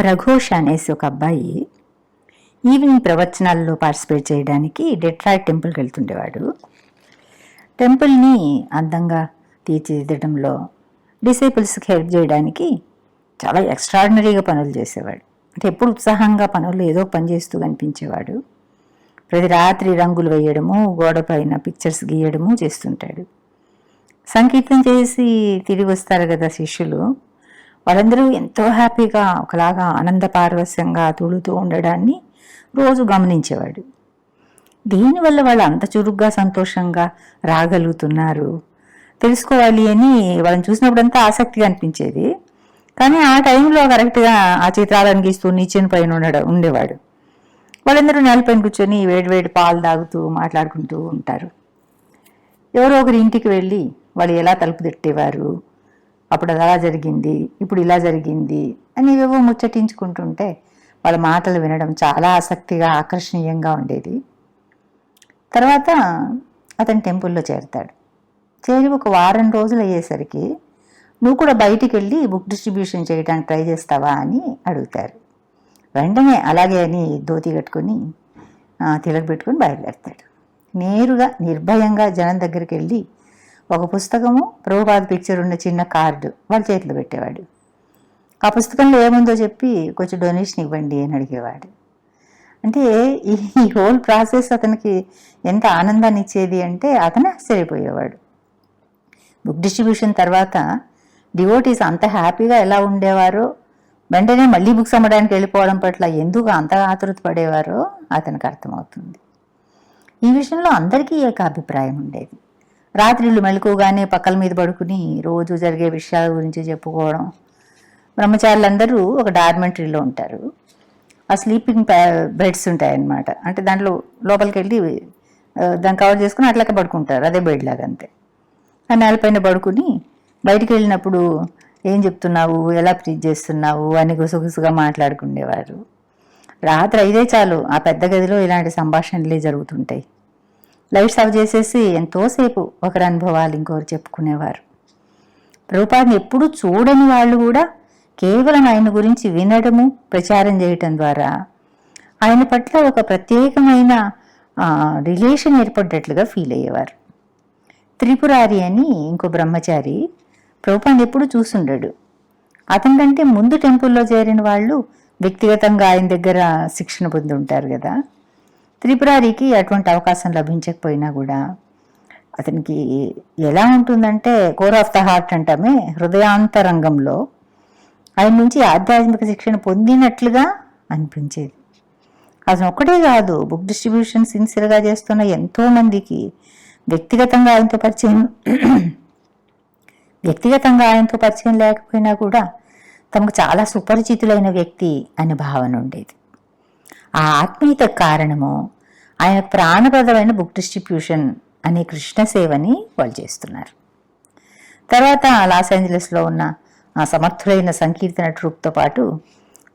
ప్రఘోష్ అనేసి ఒక అబ్బాయి ఈవినింగ్ ప్రవచనాల్లో పార్టిసిపేట్ చేయడానికి డెట్రాయిడ్ టెంపుల్కి వెళ్తుండేవాడు. టెంపుల్ని అందంగా తీర్చిదిద్దడంలో డిసేబుల్స్కి హెల్ప్ చేయడానికి చాలా ఎక్స్ట్రాడినరీగా పనులు చేసేవాడు. అంటే ఎప్పుడు ఉత్సాహంగా పనులు ఏదో పని చేస్తూ కనిపించేవాడు. ప్రతి రాత్రి రంగులు వేయడము గోడపైన పిక్చర్స్ గీయడము చేస్తుంటాడు. సంకీర్తం చేసి తిరిగి వస్తారు కదా శిష్యులు. వాళ్ళందరూ ఎంతో హ్యాపీగా ఒకలాగా ఆనందపార్వశ్యంగా తూలుతూ ఉండడాన్ని రోజు గమనించేవాడు. దీనివల్ల వాళ్ళు అంత చురుగ్గా సంతోషంగా రాగలుగుతున్నారు? తెలుసుకోవాలి అని వాళ్ళని చూసినప్పుడంతా ఆసక్తిగా అనిపించేది. కానీ ఆ టైంలో కరెక్ట్గా ఆ చిత్రాలను గీస్తూ నిచ్చెన పైన ఉండడం ఉండేవాడు. వాళ్ళందరూ నేలపైన కూర్చొని వేడి వేడి పాలు తాగుతూ మాట్లాడుకుంటూ ఉంటారు. ఎవరో ఒకరి ఇంటికి వెళ్ళి వాళ్ళు ఎలా తలుపు తిట్టేవారు? అప్పుడు అలా జరిగింది ఇప్పుడు ఇలా జరిగింది అని ఏవో ముచ్చటించుకుంటుంటే వాళ్ళ మాటలు వినడం చాలా ఆసక్తిగా ఆకర్షణీయంగా ఉండేది. తర్వాత అతను టెంపుల్లో చేరతాడు. చేరి ఒక వారం రోజులు అయ్యేసరికి నువ్వు కూడా బయటికి వెళ్ళి బుక్ డిస్ట్రిబ్యూషన్ చేయడానికి ట్రై చేస్తావా? అని అడుగుతారు. వెంటనే అలాగే అని ధోతి కట్టుకొని తిలక పెట్టుకుని బయలుదేరతాడు. నేరుగా నిర్భయంగా జనం దగ్గరికి వెళ్ళి ఒక పుస్తకము ప్రభుపాద పిక్చర్ ఉన్న చిన్న కార్డు వాళ్ళ చేతిలో పెట్టేవాడు. ఆ పుస్తకంలో ఏముందో చెప్పి కొంచెం డొనేషన్ ఇవ్వండి అని అడిగేవాడు. అంటే ఈ ఈ హోల్ ప్రాసెస్ అతనికి ఎంత ఆనందాన్ని ఇచ్చేది అంటే అతను ఆశ్చర్యపోయేవాడు. బుక్ డిస్ట్రిబ్యూషన్ తర్వాత డివోటీస్ అంత హ్యాపీగా ఎలా ఉండేవారో వెంటనే మళ్ళీ బుక్స్ అమ్మడానికి వెళ్ళిపోవడం పట్ల ఎందుకు అంత ఆతృత పడేవారో అతనికి అర్థమవుతుంది. ఈ విషయంలో అందరికీ ఏకాభిప్రాయం ఉండేది. రాత్రిళ్ళు మెలకుగానే పక్కల మీద పడుకుని రోజు జరిగే విషయాల గురించి చెప్పుకోవడం. బ్రహ్మచారులందరూ ఒక డార్మెంటరీలో ఉంటారు. ఆ స్లీపింగ్ బెడ్స్ ఉంటాయన్నమాట. అంటే దాంట్లో లోపలికి వెళ్ళి దాన్ని కవర్ చేసుకుని అట్లాగే పడుకుంటారు. అదే బెడ్ లాగా అంతే ఆ నేలపైన పడుకుని బయటికి వెళ్ళినప్పుడు ఏం చెప్తున్నావు? ఎలా ప్రీచ్ చేస్తున్నావు? అని గుసగుసగా మాట్లాడుకునేవారు. రాత్రి అయితే చాలు. ఆ పెద్ద గదిలో ఇలాంటి సంభాషణలే జరుగుతుంటాయి. లైట్స్ ఆఫ్ చేసేసి ఎంతోసేపు ఒకరి అనుభవాలు ఇంకొకరు చెప్పుకునేవారు. రూపాన్ని ఎప్పుడూ చూడని వాళ్ళు కూడా కేవలం ఆయన గురించి వినడము ప్రచారం చేయటం ద్వారా ఆయన పట్ల ఒక ప్రత్యేకమైన రిలేషన్ ఏర్పడ్డట్లుగా ఫీల్ అయ్యేవారు. త్రిపురారి అని ఇంకో బ్రహ్మచారి ప్రభుపాన్ని ఎప్పుడు చూసుండడు. అతని కంటే ముందు టెంపుల్లో చేరిన వాళ్ళు వ్యక్తిగతంగా ఆయన దగ్గర శిక్షణ పొంది ఉంటారు కదా. త్రిపురారికి అటువంటి అవకాశం లభించకపోయినా కూడా అతనికి ఎలా ఉంటుందంటే కోర్ ఆఫ్ ద హార్ట్ అంటామే హృదయాంతరంగంలో ఆయన నుంచి ఆధ్యాత్మిక శిక్షణ పొందినట్లుగా అనిపించేది. అతను ఒక్కటే కాదు బుక్ డిస్ట్రిబ్యూషన్ సిన్సియర్గా చేస్తున్న ఎంతోమందికి వ్యక్తిగతంగా ఆయనతో పరిచయం వ్యక్తిగతంగా ఆయనతో పరిచయం లేకపోయినా కూడా తమకు చాలా సుపరిచితులైన వ్యక్తి అనే భావన ఉండేది. ఆ ఆత్మీయత కారణము ఆయన ప్రాణప్రదమైన బుక్ డిస్ట్రిబ్యూషన్ అనే కృష్ణ సేవని వాళ్ళు చేస్తున్నారు. తర్వాత లాస్ ఏంజలస్లో ఉన్న ఆ సమర్థులైన సంకీర్తన ట్రూప్తో పాటు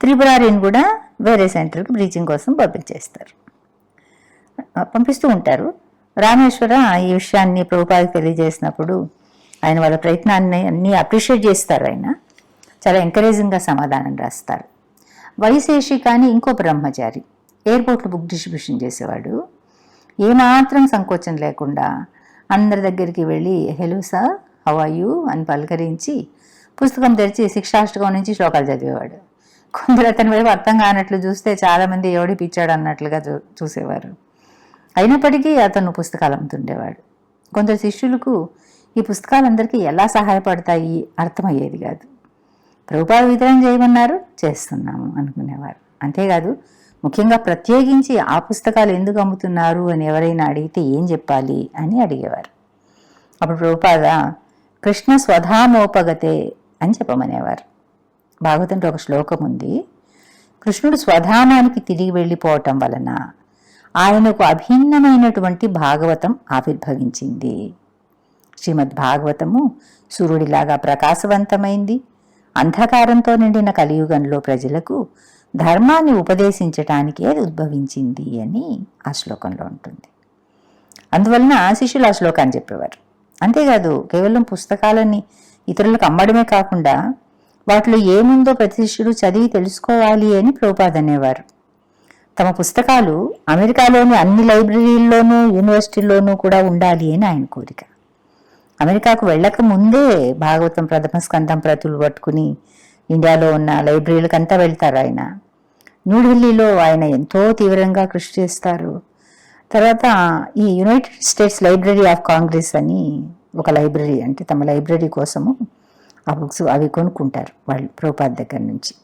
త్రిపురారిని కూడా వేరే సెంటర్కి బ్రీచింగ్ కోసం పంపించేస్తారు. పంపిస్తూ ఉంటారు. రామేశ్వర ఈ విషయాన్ని ప్రభుపాదికి తెలియజేసినప్పుడు ఆయన వాళ్ళ ప్రయత్నాన్ని అన్నీ అప్రిషియేట్ చేస్తారు ఆయన. చాలా ఎంకరేజింగ్గా సమాధానం రాస్తారు. వైశేషి కానీ ఇంకో బ్రహ్మచారి. ఎయిర్పోర్ట్లో బుక్ డిస్ట్రిబ్యూషన్ చేసేవాడు. ఏమాత్రం సంకోచం లేకుండా అందరి దగ్గరికి వెళ్ళి హెలో సార్ హవాయు అని పలకరించి పుస్తకం తెరిచి శిక్షాష్టకం నుంచి శ్లోకాలు చదివేవాడు. కొందరు అతని వైపు అర్థం కానట్లు చూస్తే చాలామంది ఎవడి పిచ్చాడు అన్నట్లుగా చూ చూసేవారు. అయినప్పటికీ అతను పుస్తకాలు అమ్ముతుండేవాడు. కొందరు శిష్యులకు ఈ పుస్తకాలందరికీ ఎలా సహాయపడతాయి? అర్థమయ్యేది కాదు. ప్రభుపాద వితరణ చేయమన్నారు చేస్తున్నాము అనుకునేవారు. అంతేకాదు ముఖ్యంగా ప్రత్యేకించి ఆ పుస్తకాలు ఎందుకు అమ్ముతున్నారు అని ఎవరైనా అడిగితే ఏం చెప్పాలి అని అడిగేవారు. అప్పుడు ప్రభుపాద కృష్ణ స్వధామోపగతే అని చెప్పమనేవారు. భాగవతంలో ఒక శ్లోకం ఉంది కృష్ణుడు స్వధామానికి తిరిగి వెళ్ళిపోవటం వలన ఆయనకు అభిన్నమైనటువంటి భాగవతం ఆవిర్భవించింది. శ్రీమద్ భాగవతము సూర్యుడిలాగా ప్రకాశవంతమైంది అంధకారంతో నిండిన కలియుగంలో ప్రజలకు ధర్మాన్ని ఉపదేశించటానికే ఉద్భవించింది అని ఆ శ్లోకంలో ఉంటుంది. అందువలన శిష్యులు ఆ శ్లోకాన్ని చెప్పేవారు. అంతేకాదు కేవలం పుస్తకాలని ఇతరులకు అమ్మడమే కాకుండా వాటిలో ఏముందో ప్రతి శిష్యుడు చదివి తెలుసుకోవాలి అని ప్రభుపాద్ అనేవారు. తమ పుస్తకాలు అమెరికాలోని అన్ని లైబ్రరీల్లోనూ యూనివర్సిటీల్లోనూ కూడా ఉండాలి అని ఆయన కోరిక. అమెరికాకు వెళ్ళక ముందే భాగవతం ప్రథమ స్కంధం ప్రతులు పట్టుకుని ఇండియాలో ఉన్న లైబ్రరీలకంతా వెళ్తారు ఆయన. న్యూఢిల్లీలో ఆయన ఎంతో తీవ్రంగా కృషి చేస్తారు. తర్వాత ఈ United States library of Congress అని ఒక లైబ్రరీ అంటే తమ లైబ్రరీ కోసము ఆ బుక్స్ అవి కొనుక్కుంటారు వాళ్ళు ప్రోపాద్ దగ్గర నుంచి.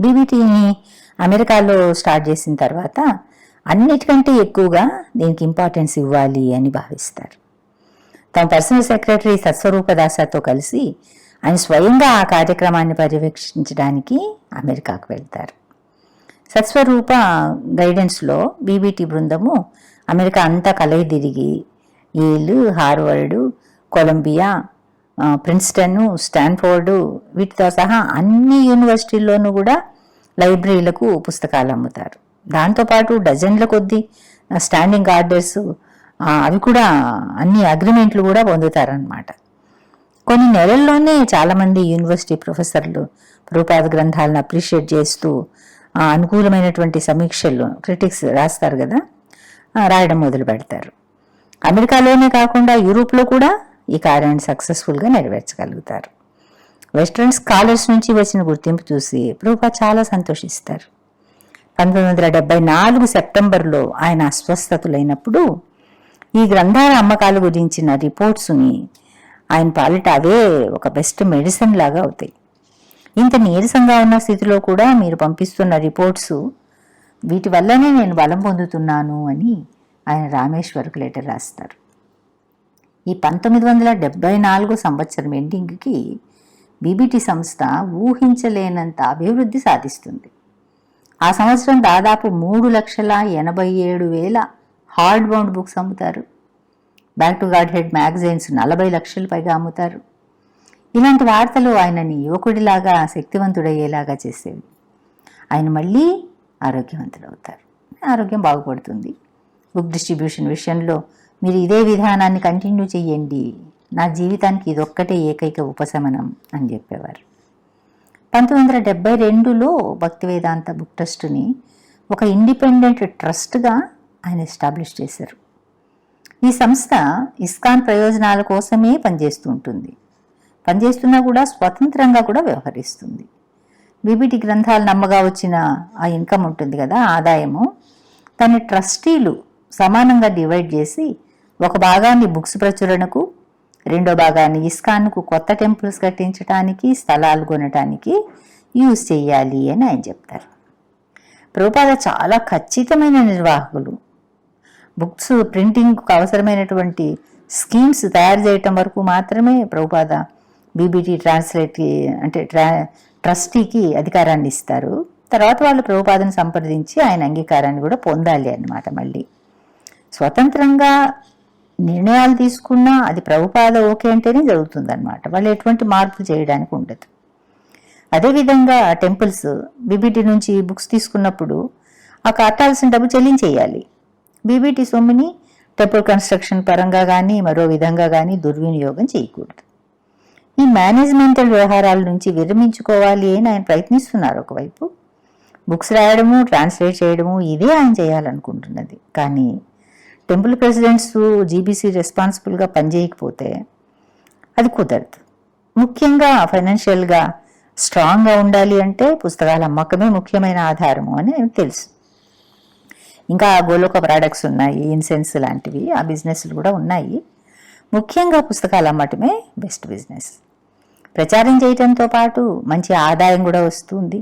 బీబీటీని అమెరికాలో స్టార్ట్ చేసిన తర్వాత అన్నిటికంటే ఎక్కువగా దీనికి ఇంపార్టెన్స్ ఇవ్వాలి అని భావిస్తారు. తమ పర్సనల్ సెక్రటరీ సత్స్వరూప దాసాతో కలిసి ఆయన స్వయంగా ఆ కార్యక్రమాన్ని పర్యవేక్షించడానికి అమెరికాకు వెళ్తారు. సత్స్వరూప గైడెన్స్లో బీబీటీ బృందము అమెరికా అంతా కలయి తిరిగి ఏలు హార్వర్డు కొలంబియా ప్రిన్స్టన్ స్టాన్ఫోర్డు వీటితో సహా అన్ని యూనివర్సిటీల్లోనూ కూడా లైబ్రరీలకు పుస్తకాలు అమ్ముతారు. దాంతోపాటు డజన్ల కొద్దీ స్టాండింగ్ ఆర్డర్స్ అవి కూడా అన్ని అగ్రిమెంట్లు కూడా పొందుతారనమాట కొన్ని నెలల్లోనే చాలామంది యూనివర్సిటీ ప్రొఫెసర్లు రూపాద గ్రంథాలను అప్రిషియేట్ చేస్తూ అనుకూలమైనటువంటి సమీక్షలు క్రిటిక్స్ రాస్తారు కదా రాయడం మొదలు పెడతారు. అమెరికాలోనే కాకుండా యూరోప్లో కూడా ఈ కార్యాన్ని సక్సెస్ఫుల్గా నెరవేర్చగలుగుతారు. వెస్ట్రన్ స్కాలర్స్ నుంచి వచ్చిన గుర్తింపు చూసి ప్రభుపా చాలా సంతోషిస్తారు. పంతొమ్మిది వందల డెబ్బై నాలుగు సెప్టెంబర్లో ఆయన అస్వస్థతులైనప్పుడు ఈ గ్రంథాల అమ్మకాల గురించిన రిపోర్ట్స్ని ఆయన పాలిట అవే ఒక బెస్ట్ మెడిసిన్ లాగా అవుతాయి. ఇంత నీరసంగా ఉన్న స్థితిలో కూడా మీరు పంపిస్తున్న రిపోర్ట్స్ వీటి వల్లనే నేను బలం పొందుతున్నాను అని ఆయన రామేశ్వర్కు లెటర్ రాస్తారు. ఈ పంతొమ్మిది వందల డెబ్బై నాలుగు సంవత్సరం ఎండింగ్కి బీబీటీ సంస్థ ఊహించలేనంత అభివృద్ధి సాధిస్తుంది. ఆ సంవత్సరం దాదాపు మూడు లక్షల ఎనభై ఏడు వేల హార్డ్ బౌండ్ బుక్స్ అమ్ముతారు. Back to God head magazines నలభై లక్షలు పైగా అమ్ముతారు. ఇలాంటి వార్తలు ఆయనని యువకుడిలాగా శక్తివంతుడయ్యేలాగా చేసేవి. ఆయన మళ్ళీ ఆరోగ్యవంతుడవుతారు ఆరోగ్యం బాగుపడుతుంది. బుక్ డిస్ట్రిబ్యూషన్ విషయంలో మీరు ఇదే విధానాన్ని కంటిన్యూ చేయండి నా జీవితానికి ఇదొక్కటే ఏకైక ఉపశమనం అని చెప్పేవారు. పంతొమ్మిది వందల డెబ్బై రెండులో భక్తి వేదాంత బుక్ ట్రస్ట్ని ఒక ఇండిపెండెంట్ ట్రస్ట్గా ఆయన ఎస్టాబ్లిష్ చేశారు. ఈ సంస్థ ఇస్కాన్ ప్రయోజనాల కోసమే పనిచేస్తూ ఉంటుంది. పనిచేస్తున్నా కూడా స్వతంత్రంగా కూడా వ్యవహరిస్తుంది. బీబీటీ గ్రంథాలు నమ్మగా వచ్చిన ఆ ఇన్కమ్ ఉంటుంది కదా ఆదాయము దాని ట్రస్టీలు సమానంగా డివైడ్ చేసి ఒక భాగాన్ని బుక్స్ ప్రచురణకు రెండో భాగాన్ని ఇస్కాన్కు కొత్త టెంపుల్స్ కట్టించడానికి స్థలాలు కొనడానికి యూజ్ చేయాలి అని ఆయన చెప్తారు. ప్రభుపాద చాలా ఖచ్చితమైన నిర్వాహకులు. బుక్స్ ప్రింటింగ్కు అవసరమైనటువంటి స్కీమ్స్ తయారు చేయటం వరకు మాత్రమే ప్రభుపాద బీబీటీ ట్రాన్స్లేట్ అంటే ట్రా ట్రస్టీకి అధికారాన్ని ఇస్తారు. తర్వాత వాళ్ళు ప్రభుపాదను సంప్రదించి ఆయన అంగీకారాన్ని కూడా పొందాలి అన్నమాట మళ్ళీ. స్వతంత్రంగా నిర్ణయాలు తీసుకున్నా అది ప్రభుపాద ఓకే అంటేనే జరుగుతుందన్నమాట. వాళ్ళు ఎటువంటి మార్పులు చేయడానికి ఉండదు. అదేవిధంగా టెంపుల్స్ బీబీటీ నుంచి బుక్స్ తీసుకున్నప్పుడు ఆ కట్టాల్సిన డబ్బు చెల్లించేయాలి. బీబీటీ సొమ్ముని టెంపుల్ కన్స్ట్రక్షన్ పరంగా కానీ మరో విధంగా కానీ దుర్వినియోగం చేయకూడదు. ఈ మేనేజ్మెంటల్ వ్యవహారాల నుంచి విరమించుకోవాలి అని ఆయన ప్రయత్నిస్తున్నారు ఒకవైపు. బుక్స్ రాయడము ట్రాన్స్లేట్ చేయడము ఇదే ఆయన చేయాలనుకుంటున్నది. కానీ టెంపుల్ ప్రెసిడెంట్స్ జీబీసీ రెస్పాన్సిబుల్గా పనిచేయకపోతే అది కుదరదు. ముఖ్యంగా ఫైనాన్షియల్గా స్ట్రాంగ్గా ఉండాలి అంటే పుస్తకాల అమ్మకమే ముఖ్యమైన ఆధారము అని ఆయనకు తెలుసు. ఇంకా గోలోక ప్రోడక్ట్స్ ఉన్నాయి ఇన్సెన్స్ లాంటివి ఆ బిజినెస్లు కూడా ఉన్నాయి. ముఖ్యంగా పుస్తకాలు అమ్మటమే బెస్ట్ బిజినెస్ ప్రచారం చేయటంతో పాటు మంచి ఆదాయం కూడా వస్తుంది.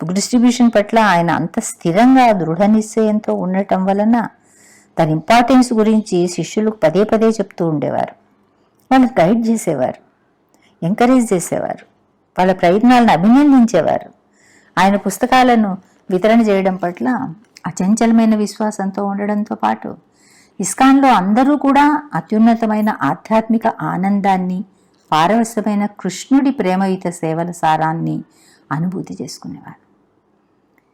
బుక్ డిస్ట్రిబ్యూషన్ పట్ల ఆయన అంత స్థిరంగా దృఢ నిశ్చయంతో ఉండటం వలన తన ఇంపార్టెన్స్ గురించి శిష్యులకు పదే పదే చెప్తూ ఉండేవారు. వాళ్ళు గైడ్ చేసేవారు ఎంకరేజ్ చేసేవారు వాళ్ళ ప్రయత్నాలను అభినందించేవారు. ఆయన పుస్తకాలను వితరణ చేయడం పట్ల అచంచలమైన విశ్వాసంతో ఉండడంతో పాటు ఇస్కాన్లో అందరూ కూడా అత్యున్నతమైన ఆధ్యాత్మిక ఆనందాన్ని పారవశ్యమైన కృష్ణుడి ప్రేమయుత సేవల సారాన్ని అనుభూతి చేసుకునేవారు.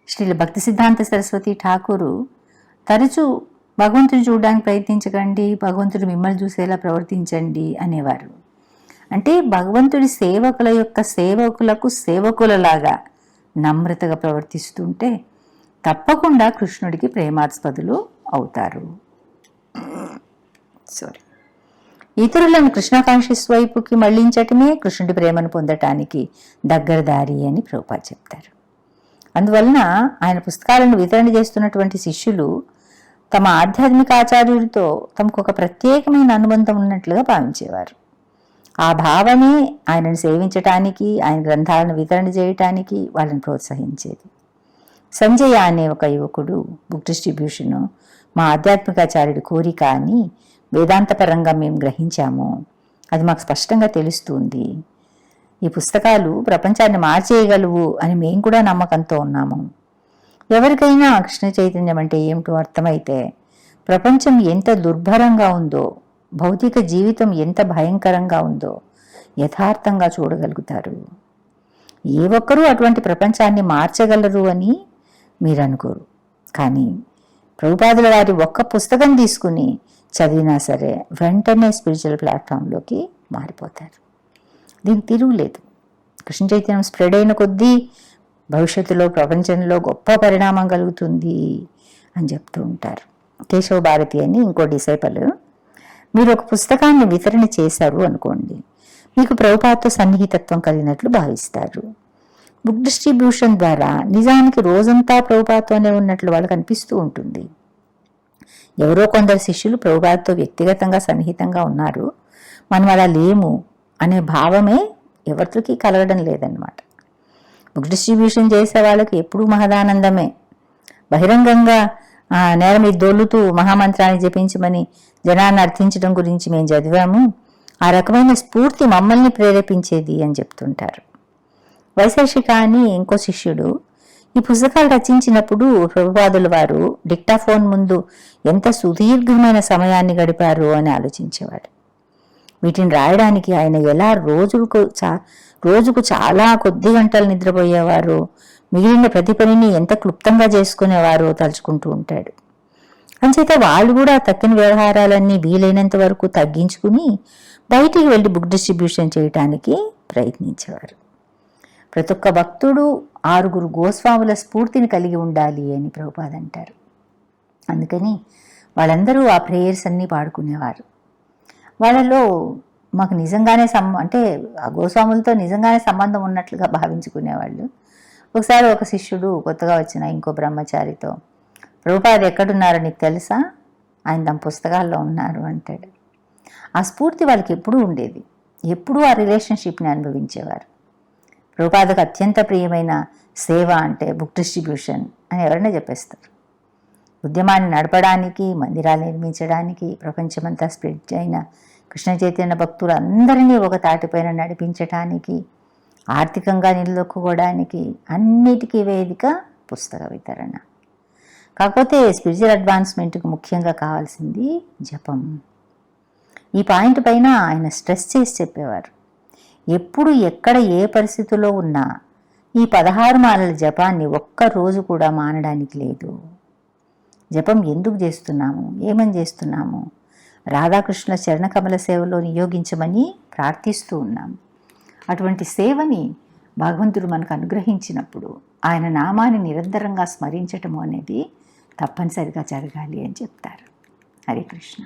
శ్రీల భక్తి సిద్ధాంత సరస్వతి ఠాకూరు తరచూ భగవంతుని చూడడానికి ప్రయత్నించకండి భగవంతుడు మిమ్మల్ని చూసేలా ప్రవర్తించండి అనేవారు. అంటే భగవంతుడి సేవకుల యొక్క సేవకులకు సేవకులలాగా నమ్రతగా ప్రవర్తిస్తుంటే తప్పకుండా కృష్ణుడికి ప్రేమాస్పదులు అవుతారు. సారీ ఇతరులను కృష్ణ కాన్షియస్ వైపుకి మళ్ళించటమే కృష్ణుడి ప్రేమను పొందటానికి దగ్గర దారి అని ప్రభుపా చెప్తారు. అందువలన ఆయన పుస్తకాలను వితరణ చేస్తున్నటువంటి శిష్యులు తమ ఆధ్యాత్మిక ఆచార్యుడితో తమకు ఒక ప్రత్యేకమైన అనుబంధం ఉన్నట్లుగా భావించేవారు. ఆ భావమే ఆయనను సేవించటానికి ఆయన గ్రంథాలను వితరణ చేయటానికి వాళ్ళని ప్రోత్సహించేది. సంజయ అనే ఒక యువకుడు బుక్ డిస్ట్రిబ్యూషను మా ఆధ్యాత్మికాచార్యుడి కోరిక అని వేదాంతపరంగా మేము గ్రహించాము. అది మాకు స్పష్టంగా తెలుస్తుంది. ఈ పుస్తకాలు ప్రపంచాన్ని మార్చేయగలవు అని మేము కూడా నమ్మకంతో ఉన్నాము. ఎవరికైనా కృష్ణ చైతన్యం అంటే ఏమిటో అర్థమైతే ప్రపంచం ఎంత దుర్భరంగా ఉందో భౌతిక జీవితం ఎంత భయంకరంగా ఉందో యథార్థంగా చూడగలుగుతారు. ఏ ఒక్కరూ అటువంటి ప్రపంచాన్ని మార్చగలరు అని మీరు అనుకోరు కానీ ప్రభుపాదుల వారి ఒక్క పుస్తకం తీసుకుని చదివినా సరే వెంటనే స్పిరిచువల్ ప్లాట్ఫామ్లోకి మారిపోతారు. దీనికి తిరుగులేదు కృష్ణ చైతన్యం స్ప్రెడ్ అయిన కొద్దీ భవిష్యత్తులో ప్రపంచంలో గొప్ప పరిణామం కలుగుతుంది అని చెప్తూ ఉంటారు. కేశవ భారతి అని ఇంకో డిసైపల్ మీరు ఒక పుస్తకాన్ని వితరణ చేశారు అనుకోండి మీకు ప్రభుపాతో సన్నిహితత్వం కలిగినట్లు భావిస్తారు. బుక్ డిస్ట్రిబ్యూషన్ ద్వారా నిజానికి రోజంతా ప్రభుపాతోనే ఉన్నట్లు వాళ్ళకి అనిపిస్తూ ఉంటుంది. ఎవరో కొందరు శిష్యులు ప్రభుపాదతో వ్యక్తిగతంగా సన్నిహితంగా ఉన్నారు. మనం అలా లేము అనే భావమే ఎవరికి కలగడం లేదన్నమాట. బుక్ డిస్ట్రిబ్యూషన్ చేసే వాళ్ళకి ఎప్పుడూ మహదానందమే. బహిరంగంగా నేల మీద దొల్లుతూ మహామంత్రాన్ని జపించమని జనాన్ని అర్థించడం గురించి మేము చదివాము. ఆ రకమైన స్ఫూర్తి మమ్మల్ని ప్రేరేపించేది అని చెప్తుంటారు. వైశేషిక అని ఇంకో శిష్యుడు. ఈ పుస్తకాలు రచించినప్పుడు ప్రభుపాదుల వారు డిక్టాఫోన్ ముందు ఎంత సుదీర్ఘమైన సమయాన్ని గడిపారు? అని ఆలోచించేవాడు వీటిని రాయడానికి ఆయన ఎలా రోజుకు చా రోజుకు చాలా కొద్ది గంటలు నిద్రపోయేవారు? మిగిలిన ప్రతి పనిని ఎంత క్లుప్తంగా చేసుకునేవారో తలుచుకుంటూ ఉంటాడు. అంచేత వాళ్ళు కూడా తక్కిన వ్యవహారాలన్నీ వీలైనంత వరకు తగ్గించుకుని బయటికి వెళ్ళి బుక్ డిస్ట్రిబ్యూషన్ చేయటానికి ప్రయత్నించేవారు. ప్రతి ఒక్క భక్తుడు ఆరుగురు గోస్వాముల స్ఫూర్తిని కలిగి ఉండాలి అని ప్రభుపాద్ అంటారు. అందుకని వాళ్ళందరూ ఆ ప్రేయర్స్ అన్నీ పాడుకునేవారు. వాళ్ళలో మాకు నిజంగానే సం అంటే ఆ గోస్వాములతో నిజంగానే సంబంధం ఉన్నట్లుగా భావించుకునేవాళ్ళు. ఒకసారి ఒక శిష్యుడు కొత్తగా వచ్చిన ఇంకో బ్రహ్మచారితో ప్రభుపాద ఎక్కడున్నారో నీకు తెలుసా? ఆయన తమ పుస్తకాల్లో ఉన్నారు అంటాడు. ఆ స్ఫూర్తి వాళ్ళకి ఎప్పుడూ ఉండేది. ఎప్పుడూ ఆ రిలేషన్షిప్ని అనుభవించేవారు. ప్రభుపాదకు అత్యంత ప్రియమైన సేవ అంటే బుక్ డిస్ట్రిబ్యూషన్ అని ఎవరైనా చెప్పేస్తారు. ఉద్యమాన్ని నడపడానికి మందిరాలు నిర్మించడానికి ప్రపంచమంతా స్ప్రెడ్ అయిన కృష్ణ చైతన్య భక్తులు అందరినీ ఒక తాటిపైన నడిపించటానికి ఆర్థికంగా నిలదొక్కుకోవడానికి అన్నిటికీ వేదిక పుస్తక వితరణ. కాకపోతే స్పిరిచువల్ అడ్వాన్స్మెంట్కి ముఖ్యంగా కావాల్సింది జపం. ఈ పాయింట్ పైన ఆయన స్ట్రెస్ చేసి చెప్పేవారు. ఎప్పుడు ఎక్కడ ఏ పరిస్థితిలో ఉన్నా ఈ పదహారు మాలల జపాన్ని ఒక్క రోజు కూడా మానడానికి లేదు. జపం ఎందుకు చేస్తున్నాము? ఏమని చేస్తున్నాము? రాధాకృష్ణుల చరణకమల సేవలో నియోగించమని ప్రార్థిస్తూ ఉన్నాము అటువంటి సేవని భగవంతుడు మనకు అనుగ్రహించినప్పుడు ఆయన నామాన్ని నిరంతరంగా స్మరించటము అనేది తప్పనిసరిగా జరగాలి అని చెప్తారు. హరే కృష్ణ.